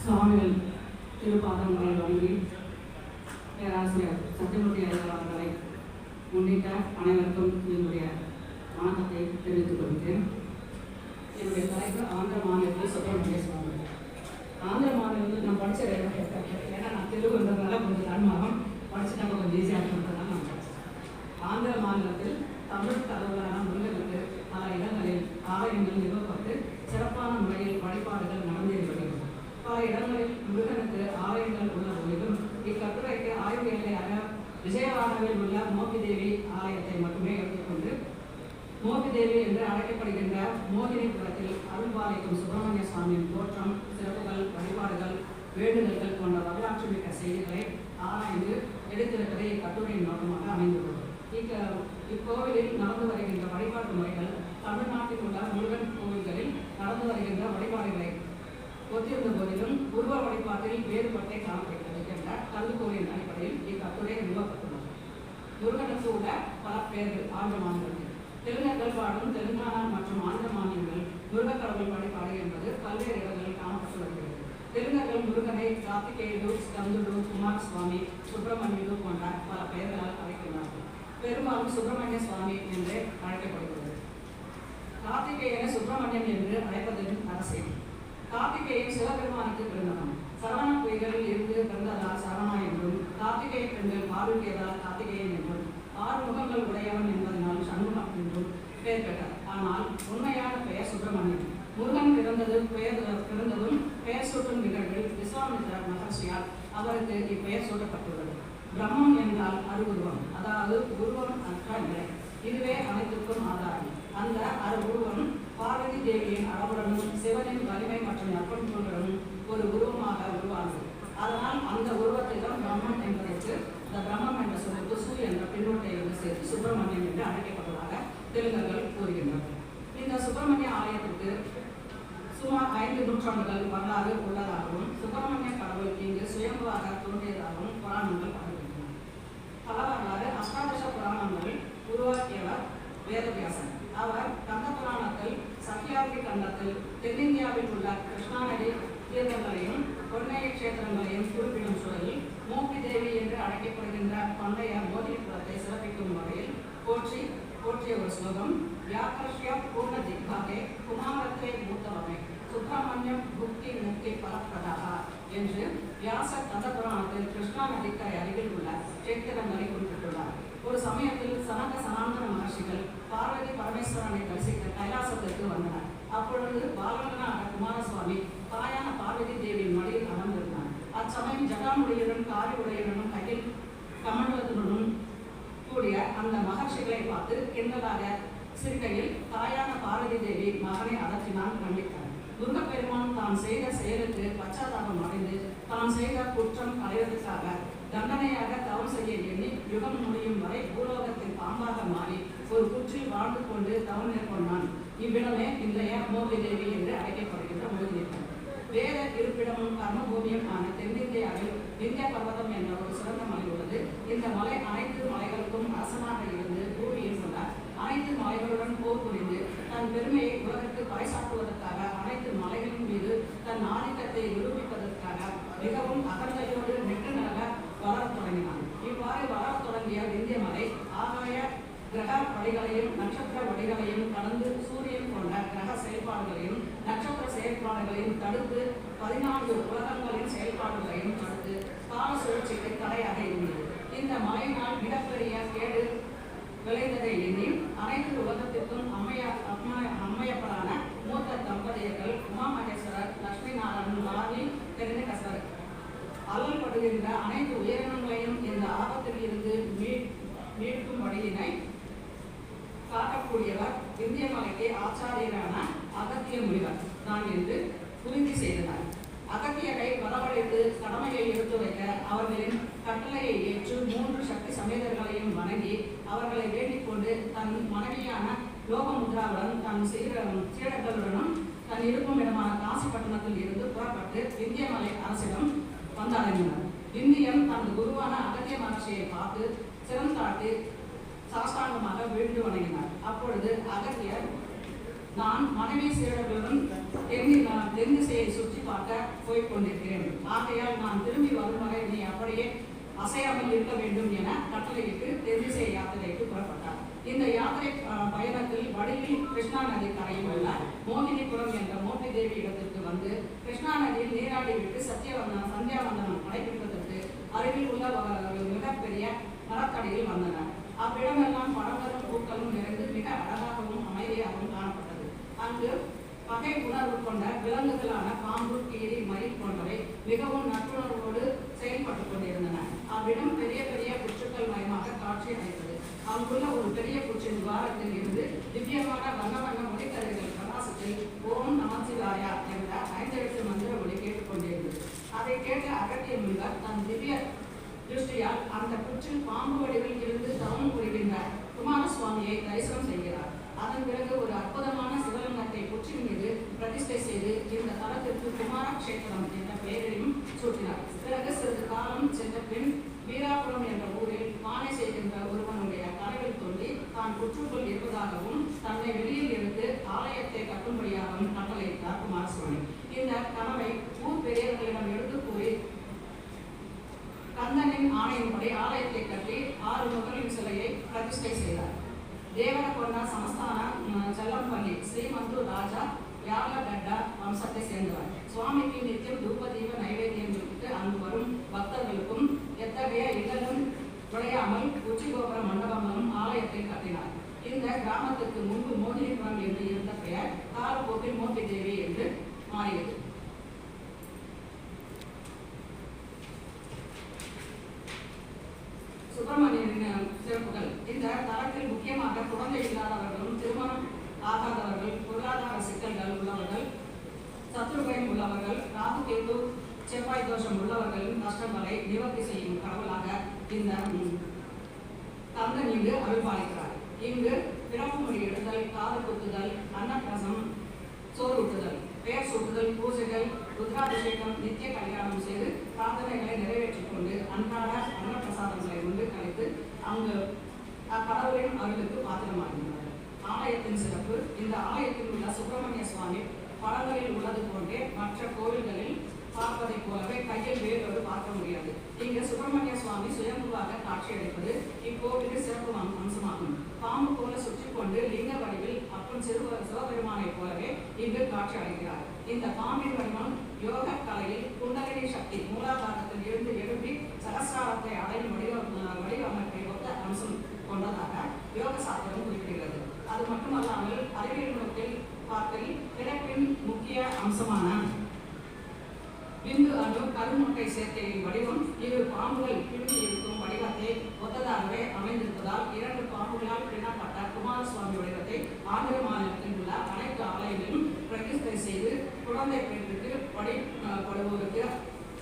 சுவாமிகள் திருப்பாதங்களை வழங்கி பேராசிரியர் சத்தியமூர்த்தி ஐயர் அவர்களை முன்னிட்ட அனைவருக்கும் என்னுடைய வணக்கத்தை தெரிவித்துக் கொள்கிறேன். என்னுடைய தலைப்பு ஆந்திர மாநிலத்தில் சுப்பிரமணிய சுவாமி ஆந்திர மாநிலத்தில் நான் படித்த ஏன்னா நான் தெலுங்குன்றதுனால கொஞ்சம் தன்மாகம் படிச்சு நம்ம கொஞ்சம் ஈஸியாக இருக்கிறதுனால நான் படித்தேன் ஆந்திர மாநிலத்தில் தமிழ் கடவுளான முருகனுக்கு பல இடங்களில் ஆலயங்கள் நிறுவப்பட்டு சிறப்பான முறையில் வழிபாடுகள் நடந்தேறி வருகிறது பல இடங்களில் முருகனுக்கு ஆலயங்கள் உள்ள போதிலும் இக்கட்டுரைக்கு ஆய்வு எல்லையாக விஜயவாடாவில் உள்ள மோபி தேவி ஆலயத்தை மட்டுமே எடுத்துக்கொண்டு மோபி தேவி என்று அழைக்கப்படுகின்ற மோகினிபுரத்தில் அருள்பாலிக்கும் சுப்பிரமணிய சுவாமியின் தோற்றம் சிறப்புகள் வழிபாடுகள் வேண்டுதல்கள் போன்ற வரலாற்று மிக்க செய்திகளை ஆராய்ந்து எடுத்திருப்பதை இக்கட்டுரையின் நோக்கமாக அமைந்துள்ளது. இக்க இக்கோவிலில் நடந்து வருகின்ற வழிபாட்டு முறைகள் தமிழ்நாட்டில் உள்ள முருகன் கோவில்களில் நடந்து வருகின்ற வழிபாடுகளை ஒத்திருந்த போதிலும் உருவ வழிபாட்டில் வேறுபட்டே காணப்படுகிறது என்ற கருதுகோளின் அடிப்படையில் முருகனுக்கு பல பெயர்கள் ஆந்திர மாநிலங்கள். தெலுங்கர்கள் பாடும் தெலுங்கானா மற்றும் ஆந்திர மாநிலங்கள் முருகக் கடவுள் வழிபாடு என்பது பல்வேறு இடங்களில் காணப்பட்டு வருகிறது. தெலுங்கர்கள் முருகனை கார்த்திகேயு ஸ்கந்துடு குமார் சுவாமி சுப்பிரமணியு போன்ற பல பெயர்களால் அழைக்கிறார்கள் பெரும்பாலும் சுப்பிரமணிய சுவாமி என்றே அழைக்கப்படுகிறது. கார்த்திகேயனை சுப்பிரமணியன் என்று அழைப்பதின் அரசியல் கார்த்திகேயன் சிவபெருமானுக்கு பிறந்தவன். சரவண பொய்களில் இருந்து பிறந்ததால் சரவணா என்றும் கார்த்திகேய பெண்கள் பாடுகியதால் கார்த்திகேயன் என்றும் ஆறு முகங்கள் உடையவன் என்பதனால் சண்முகம் என்றும் பெயர் பெற்றார் ஆனால் உண்மையான பெயர் சுப்பிரமணியன் முருகன் பிறந்தது பெயர் பிறந்ததும் பெயர் சூட்டும் நிகழ்வில் விஸ்வாமித்ரர் மகர்ஷியால் அவருக்கு இப்பெயர் சூட்டப்பட்டுள்ளது. பிரம்மம் என்றால் அருவுருவம். அதாவது உருவம் அற்ற நிலை. இதுவே அனைத்துக்கும் ஆதாரம். அந்த அருவுருவம் பார்வதி தேவியின் அளவுடனும் சிவனின் வலிமை மற்றும் நற்பண்புகளுடனும் ஒரு உருவமாக உருவானது அதனால் அந்த உருவத்திடம் பிரம்மம் என்பதற்கு இந்த பிரம்மம் என்ற சொல்லுக்கு சு என்ற பின்னோட்டையோடு சுப்பிரமணியம் என்று அழைக்கப்பட்டதாக தெலுங்கர்கள் கூறுகின்றனர். இந்த சுப்பிரமணிய ஆலயத்திற்கு சுமார் ஐந்து நூற்றாண்டுகள் வரலாறு உள்ளதாகவும் சுப்பிரமணிய கடவுள் இங்கு சுயம்புவாக தோன்றியதாகவும் புராணங்கள் பாடுகின்றன பல வரலாறு அஷ்டாதச புராணங்கள் உருவாக்கியவர் வேதவியாசன். அவர் கந்த புராணத்தில் சத்யாத்ரி கண்டத்தில் தென்னிந்தியாவில் உள்ள கிருஷ்ணா நதி தீர்த்தங்களையும் பொன்னைய கஷேத்திரங்களையும் குறிப்பிடும் சூழலில் மூப்பி தேவி என்று அழைக்கப்படுகின்ற பண்டைய போற்றிய ஒரு ஸ்லோகம் வியாக்கர்ஷ்ய பூர்ண திக்பாகே குமாரத்தை மூத்தவமே சுப்பிரமணியம் புக்தி முக்தி பலப்பிரதாக என்று வியாச கந்த கிருஷ்ணா நதிக்கரை அருகில் உள்ள சேத்திரங்களை குறிப்பிட்டுள்ளார். ஒரு சமயத்தில் சனக சனாந்தன மகர்ஷிகள் பார்வதி பரமேஸ்வரனை தரிசிக்க கைலாசத்திற்கு வந்தனர். அப்பொழுது பாலகனான குமாரசுவாமி தாயான பார்வதி தேவியின் மடியில் அமர்ந்திருந்தார் அச்சமயம் ஜடாமுடியுடன் காரி உடையுடனும் கையில் கமண்டலத்துடனும் கூடிய அந்த மகர்ஷிகளை பார்த்து கிண்டலாக சிறுகையில் தாயான பாரதி தேவி மகனை அடக்கினான் கண்டித்தார் முருகப்பெருமான் தான் செய்த செயலுக்கு பச்சாதாபம் அடைந்து தான் செய்த குற்றம் களைவதற்காக தண்டனையாக தவம் செய்ய எண்ணி யுகம் முடியும் வரை பூலோகத்தில் பாம்பாக மாறி ஒரு குற்றில் வாழ்ந்து கொண்டு தவம் மேற்கொண்டான். இவ்விடமே இன்றைய மோகி தேவி என்று அழைக்கப்படுகின்ற மோகினியம் வேத இருப்பிடமும் கர்மபூமியும் ஆன தென்னிந்தியாவில் விந்திய பர்வதம் என்ற ஒரு சிறந்த மலை உள்ளது. இந்த மலை அனைத்து மலைகளுக்கும் அரசனாக இருந்து பூமியில் உள்ள அனைத்து மலைகளுடன் போர் புரிந்து தன் பெருமையை உலகிற்கு பறைசாற்றுவதற்காக அனைத்து மலைகளின் மீது தன் ஆதிக்கத்தை நிரூபிப்பதற்காக மிகவும் அகந்தையோடு நெட்டுநக வளரத் தொடங்கினான். இவ்வாறு வளரத் தொடங்கிய விந்திய மலை ஆகாய கிரக வழிகளையும் நட்சத்திர வழிகளையும் கடந்து சூரியன் கொண்ட கிரக செயல்பாடுகளையும் நட்சத்திர செயல்பாடுகளையும் தடுத்து பதினான்கு உலகங்களின் செயல்பாடுகளையும் தடுத்து கால சுழற்சிக்கு தடையாக இருந்தது. இந்த மழையினால் மிகப்பெரிய கேடு விளைந்ததை எண்ணி அனைத்து உலகத்திற்கும் அமையா அகத்திய என்று உறுதி செய்தனர் அகத்தியரை வரவழைத்து கடமையை எடுத்து வைக்க அவர்களின் கட்டளையை ஏற்று மூன்று சக்தி சமேதர்களையும் வணங்கி அவர்களை வேண்டிக் கொண்டு தன் மனைவியான லோகமுத்ராவுடன் தன் சீர சீடர்களுடனும் தன் இருக்கும் இடமான காசிப்பட்டினத்தில் இருந்து புறப்பட்டு இந்திய மலை அரசிடம் வந்தடைந்தனர். இந்தியன் தனது குருவான அகத்திய மகர்ஷியை பார்த்து சிறந்தாட்டி தாழ்த்தி சாஷ்டாங்கமாக வீழ்ந்து வணங்கினார். அப்பொழுது அகத்தியர் நான் மனைவி சீடர்களுடன் தென்தி தென் சுற்றி பார்க்க போய் கொண்டிருக்கிறேன் ஆகையால் நான் திரும்பி வரும் வரை நீ அப்படியே அசையாமல் இருக்க வேண்டும் என கட்டளையிட்டு தென் திசை யாத்திரைக்கு புறப்பட்டார் இந்த யாத்திரை பயணத்தில் வடிவில் கிருஷ்ணா நதி கரையில் உள்ள மோகினிபுரம் என்ற மோட்டி தேவி இடத்திற்கு வந்து கிருஷ்ணா நதியில் நீராடி விட்டு சத்தியவந்தனம் சந்தியாவந்தனம் நடைபெறுவதற்கு அருகில் உள்ள மிகப்பெரிய மரத்தடியில் வந்தனர். அவ்விடமெல்லாம் பழங்களும் பூக்களும் நிறைந்து மிக அழகாகவும் அமைதியாகவும் காணப்பட்டது அங்கு பகை உணர்வு கொண்ட விலங்குகளான பாம்பு கீரி மயில் போன்றவை மிகவும் நட்புணர்வோடு செயல்பட்டுக் கொண்டிருந்தன. அவ்விடம் பெரிய பெரிய புற்றுக்கள் மயமாக காட்சி அளித்தது. அங்குள்ள ஒரு பெரிய புற்றின் துவாரத்தில் இருந்து திவ்யமான வண்ண வண்ண ஒளிக்கதிர்கள் பிரகாசத்தில் ஓம் நமச்சிவாயா என்ற ஐந்தெழுத்து மந்திர மொழி கேட்டுக்கொண்டிருந்தது அதை கேட்ட அகத்திய முனிவர் தன் திவ்ய திருஷ்டியால் அந்த புற்றில் பாம்பு வடிவில் இருந்து தவம் புரிகின்ற குமாரசுவாமியை தரிசனம் செய்கிறார். அதன் பிறகு ஒரு அற்புதமான கோட்டை புற்றின் மீது பிரதிஷ்டை செய்து இந்த தலத்திற்கு குமாரக்ஷேத்திரம் என்ற பெயரையும் சூட்டினார். பிறகு சிறிது காலம் சென்ற பின் வீராபுரம் என்ற ஊரில் பானை செய்கின்ற ஒருவனுடைய கனவில் தோன்றி தான் புற்றுக்குள் இருப்பதாகவும் தன்னை வெளியில் இருந்து ஆலயத்தை கட்டும்படியாகவும் கட்டளையிட்டார் குமாரசுவாமி. இந்த கனவை ஊர் பெரியவர்களிடம் எடுத்து கூறி கந்தனின் ஆணையின்படி ஆலயத்தை கட்டி ஆறு முகலின் சிலையை பிரதிஷ்டை செய்தார். தேவரகொண்ட சமஸ்தான ம், செல்லம்பள்ளி ஸ்ரீமந்து ராஜா யார்லகட்ட வம்சத்தை சேர்ந்தவர் சுவாமிக்கு நித்தியம் தூபதீப நைவேத்தியம் கொடுத்து அங்கு வரும் பக்தர்களுக்கும் எத்தகைய இடலும் குறையாமல் உச்சி கோபுர மண்டபங்களும் ஆலயத்தை கட்டினார் இந்த கிராமத்துக்கு முன்பு மோகினிபுரம் என்று இருந்த பெயர் காலப்போக்கில் மோகி தேவி என்று செவ்வாய் தோஷம் உள்ளவர்களின் கஷ்டங்களை நிவர்த்தி செய்யும் கடவுளாக இந்த தந்தன் கந்தன் இங்கு அருள்பாலிக்கிறார் இங்கு பிறப்பு மொழி எடுத்தல் காது குத்துதல் அன்னப்பிரசம் சோறுட்டுதல் பெயர் சுட்டுதல் பூஜைகள் ருத்ராபிஷேகம் நித்திய கல்யாணம் செய்து பிரார்த்தனைகளை நிறைவேற்றிக் கொண்டு அன்றாட அன்னப்பிரசாதங்களை உண்டு கழித்து அங்கு அக்கடவுளின் அருளுக்கு பாத்திரமாகின்றனர். ஆலயத்தின் சிறப்பு இந்த ஆலயத்தில் உள்ள சுப்பிரமணிய சுவாமி படங்களில் உள்ளது போன்றே மற்ற கோவில்களில் பார்ப்பதைப் போலவே கையில் வேறொரு பார்க்க முடியாது. இங்கு சுப்பிரமணிய சுவாமி சுயம்புவாக காட்சியளிப்பது இக்கோவிலுக்கு சிறப்பு அம்சமாகும். பாம்பு போல சுற்றி கொண்டு லிங்க வடிவில் அப்பன் சிறுவ சிவபெருமானைப் போலவே இங்கு காட்சி அளிக்கிறார் இந்த பாம்பின் வடிவம் யோக கலையில் குண்டலினி சக்தி மூலாதாரத்தில் இருந்து எழுப்பி சகசிராரத்தை அடையும் வடிவ வடிவமைப்பை ஒத்த அம்சம் கொண்டதாக யோக சாஸ்திரம் குறிப்பிடுகிறது. அது மட்டுமல்லாமல் அறிவியல் நோக்கில் பார்க்கையில் பிறப்பின் முக்கிய அம்சமான விந்து கருமுட்டை சேர்க்கையின் வடிவம் இரு பாம்புகள் பின்னி இருக்கும் வடிவத்தை ஒத்ததாகவே அமைந்திருப்பதால் இரண்டு பாம்புகளால் பின்னப்பட்ட குமாரசுவாமி வடிவத்தை ஆந்திர மாநிலத்தில் உள்ள அனைத்து ஆலயங்களிலும் பிரதிஷ்டை செய்து குழந்தை பெண்களுக்கு வழிபடுவோருக்கு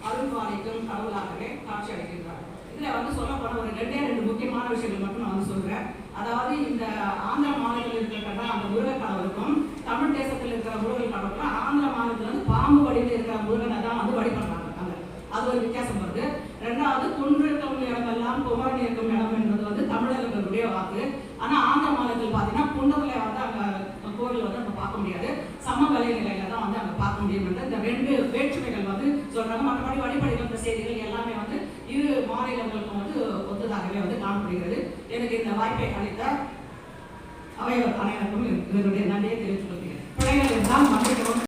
அருள்பாலிக்கும் கடவுளாகவே காட்சி அளிக்கின்றார் இதில் வந்து சொல்லப்போன ஒரு ரெண்டே ரெண்டு முக்கியமான விஷயங்கள் மட்டும் நான் வந்து சொல்றேன். அதாவது இந்த ஆந்திர மாநிலத்தில் இருக்கிற அந்த முருகர் கடவுளுக்கும் தமிழ் தேசத்தில் இருக்கிற முருகர் கடவுளுக்கும் ஆந்திர மாநிலத்தில் வந்து பாம்பு வடிவில் இருக்கிற முருகனை தான் வந்து வழிபடுறாங்க அங்க அது ஒரு வித்தியாசம் வருது ரெண்டாவது குன்று இருக்கும் இடமெல்லாம் குமரன் இருக்கும் இடம் என்பது வந்து தமிழர்களுடைய வாக்கு ஆனா ஆந்திர மாநிலத்தில் பார்த்தீங்கன்னா குண்டத்துல வந்து அங்க கோவில் வந்து அங்க பார்க்க முடியாது சமவெளி நிலையில தான் வந்து அங்க பார்க்க முடியும் என்று இந்த ரெண்டு வேற்றுமைகள் வந்து சொல்றாங்க. மற்றபடி வழிபடுகின்ற செய்திகள் எல்லாமே வந்து இரு மாநிலங்களுக்கும் வந்து ஒத்ததாகவே வந்து காணப்படுகிறது. எனக்கு இந்த வாய்ப்பை அளித்த அவையவர் அனைவருக்கும் இதனுடைய நன்றியை தெரிவித்துக் கொள்கிறேன். பிள்ளைகள் இருந்தால்